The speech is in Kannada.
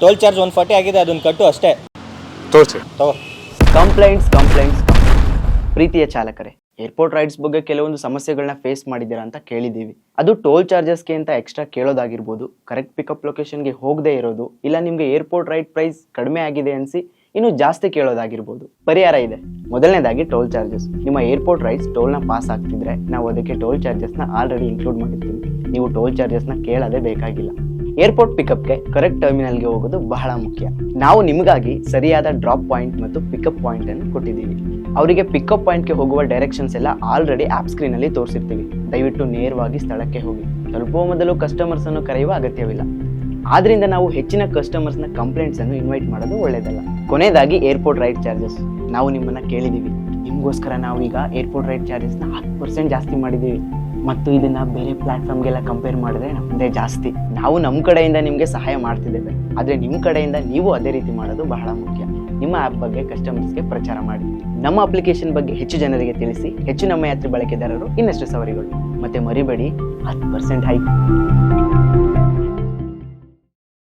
ಟೋಲ್ ಚಾರ್ಜ್ ಒನ್ ಫಾರ್ಟಿ ಆಗಿದೆ ಅದನ್ನ ಕಟ್ಟು ಅಷ್ಟೇ. ತೋರಿಸಿ. ತಗೋ. ಕಂಪ್ಲೇಂಟ್ಸ್ ಕಂಪ್ಲೇಂಟ್ಸ್ ಪ್ರೀತಿಯ ಚಾಲಕರೇ ಏರ್ಪೋರ್ಟ್ ರೈಡ್ಸ್ ಬಗ್ಗೆ ಕೆಲವೊಂದು ಸಮಸ್ಯೆಗಳನ್ನ ಫೇಸ್ ಮಾಡಿದ್ದೀರಾ ಅಂತ ಕೇಳಿದ್ದೀವಿ. ಅದು ಟೋಲ್ ಚಾರ್ಜಸ್ಗೆ ಅಂತ ಎಕ್ಸ್ಟ್ರಾ ಕೇಳೋದಾಗಿರ್ಬೋದು. ಕರೆಕ್ಟ್ ಪಿಕಪ್ ಲೊಕೇಶನ್ಗೆ ಹೋಗದೆ ಇರೋದು ಇಲ್ಲ ನಿಮಗೆ ಏರ್ಪೋರ್ಟ್ ರೈಡ್ ಪ್ರೈಸ್ ಕಡಿಮೆ ಆಗಿದೆ ಅನಿಸಿ ಇನ್ನು ಜಾಸ್ತಿ ಕೇಳೋದಾಗಿರ್ಬೋದು. ಪರಿಹಾರ ಇದೆ. ಮೊದಲನೇದಾಗಿ ಟೋಲ್ ಚಾರ್ಜಸ್ ನಿಮ್ಮ ಏರ್ಪೋರ್ಟ್ ರೈಡ್ಸ್ ಟೋಲ್ನ ಪಾಸ್ ಆಗ್ತಿದ್ರೆ ನಾವು ಅದಕ್ಕೆ ಟೋಲ್ ಚಾರ್ಜಸ್ನ ಆಲ್ರೆಡಿ ಇನ್ಕ್ಲೂಡ್ ಮಾಡಿರ್ತೀವಿ. ನೀವು ಟೋಲ್ ಚಾರ್ಜಸ್ನ ಕೇಳೋದೇ ಬೇಕಾಗಿಲ್ಲ. ಏರ್ಪೋರ್ಟ್ ಪಿಕಪ್ಗೆ ಕರೆಕ್ಟ್ ಟರ್ಮಿನಲ್ಗೆ ಹೋಗೋದು ಬಹಳ ಮುಖ್ಯ. ನಾವು ನಿಮಗಾಗಿ ಸರಿಯಾದ ಡ್ರಾಪ್ ಪಾಯಿಂಟ್ ಮತ್ತು ಪಿಕಪ್ ಪಾಯಿಂಟ್ ಅನ್ನು ಕೊಟ್ಟಿದ್ದೀವಿ. ಅವರಿಗೆ ಪಿಕಪ್ ಪಾಯಿಂಟ್ಗೆ ಹೋಗುವ ಡೈರೆಕ್ಷನ್ಸ್ ಎಲ್ಲ ಆಲ್ರೆಡಿ ಆಪ್ ಸ್ಕ್ರೀನ್ ಅಲ್ಲಿ ತೋರಿಸಿರ್ತೀವಿ. ದಯವಿಟ್ಟು ನೇರವಾಗಿ ಸ್ಥಳಕ್ಕೆ ಹೋಗಿ. ತಲುಪುವ ಮೊದಲು ಕಸ್ಟಮರ್ಸ್ ಅನ್ನು ಕರೆಯುವ ಅಗತ್ಯವಿಲ್ಲ. ಆದ್ರಿಂದ ನಾವು ಹೆಚ್ಚಿನ ಕಸ್ಟಮರ್ಸ್ನ ಕಂಪ್ಲೇಂಟ್ಸ್ ಅನ್ನು ಇನ್ವೈಟ್ ಮಾಡೋದು ಒಳ್ಳೆಯದಲ್ಲ ಕೊನೆಯದಾಗಿ ಏರ್ಪೋರ್ಟ್ ರೈಡ್ ಚಾರ್ಜಸ್ ನಾವು ನಿಮ್ಮನ್ನ ಕೇಳಿದ್ದೀವಿ ನಿಮಗೋಸ್ಕರ ನಾವು ಈಗ ಏರ್ಪೋರ್ಟ್ ರೈಡ್ ಚಾರ್ಜಸ್ನ ಹತ್ತು ಪರ್ಸೆಂಟ್ ಜಾಸ್ತಿ ಮಾಡಿದ್ದೀವಿ ಮತ್ತು ಇದನ್ನ ಬೇರೆ ಪ್ಲಾಟ್ಫಾರ್ಮ್ಗೆಲ್ಲ ಕಂಪೇರ್ ಮಾಡಿದ್ರೆ ನಮ್ಮದೇ ಜಾಸ್ತಿ. ನಾವು ನಮ್ಮ ಕಡೆಯಿಂದ ನಿಮಗೆ ಸಹಾಯ ಮಾಡ್ತಿದ್ದೇವೆ. ಆದರೆ ನಿಮ್ಮ ಕಡೆಯಿಂದ ನೀವು ಅದೇ ರೀತಿ ಮಾಡೋದು ಬಹಳ ಮುಖ್ಯ. ನಿಮ್ಮ ಆ್ಯಪ್ ಬಗ್ಗೆ ಕಸ್ಟಮರ್ಸ್ಗೆ ಪ್ರಚಾರ ಮಾಡಿ. ನಮ್ಮ ಅಪ್ಲಿಕೇಶನ್ ಬಗ್ಗೆ ಹೆಚ್ಚು ಜನರಿಗೆ ತಿಳಿಸಿ, ಹೆಚ್ಚು ನಮ್ಮ ಯಾತ್ರಿ ಬಳಕೆದಾರರು ಇನ್ನಷ್ಟು ಸವರಿಗಳು. ಮತ್ತೆ ಮರಿಬೇಡಿ, ಹತ್ತು ಪರ್ಸೆಂಟ್ ಹೈಕ್